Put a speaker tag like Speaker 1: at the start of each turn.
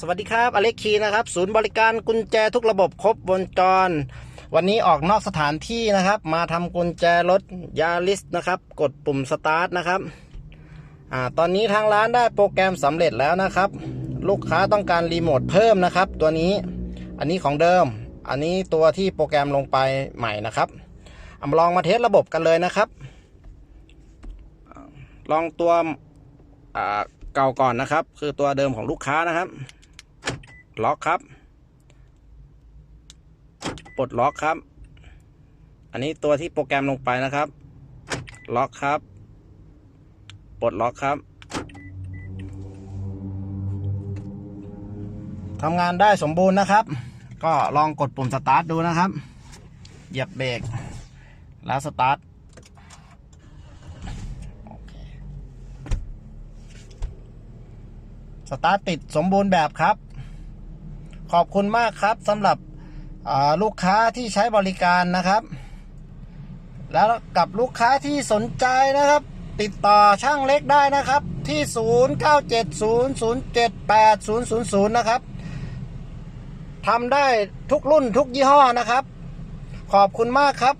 Speaker 1: สวัสดีครับอเล็กคีนะครับ ศูนย์บริการกุญแจทุกระบบครบวงจร วันนี้ออกนอกสถานที่นะครับ มาทำกุญแจรถยาริสนะครับ กดปุ่มสตาร์ทนะครับอ่าตอนนี้ทางร้านได้โปรแกรมสำเร็จแล้วนะครับ ลูกค้าต้องการรีโมทเพิ่มนะครับ ตัวนี้อันนี้ของเดิม อันนี้ตัวที่โปรแกรมลงไปใหม่นะครับเอามาลองมาเทสระบบกันเลยนะครับ ลองตัวอ่าเก่าก่อนนะครับ คือตัวเดิมของลูกค้านะครับ ล็อกครับ ปลดล็อกครับ อันนี้ตัวที่โปรแกรมลงไปนะครับ ล็อกครับ ปลดล็อกครับทำงานได้สมบูรณ์นะครับ ก็ลองกดปุ่มสตาร์ทดูนะครับ เหยียบเบรก แล้วสตาร์ทสตาร์ทติดสมบูรณ์แบบครับ ขอบคุณมากครับสำหรับลูกค้าที่ใช้บริการนะครับ แล้วกับลูกค้าที่สนใจนะครับ ติดต่อช่างเล็กได้นะครับ ที่ 0970078000 นะครับทำได้ทุกรุ่นทุกยี่ห้อนะครับ ขอบคุณมากครับ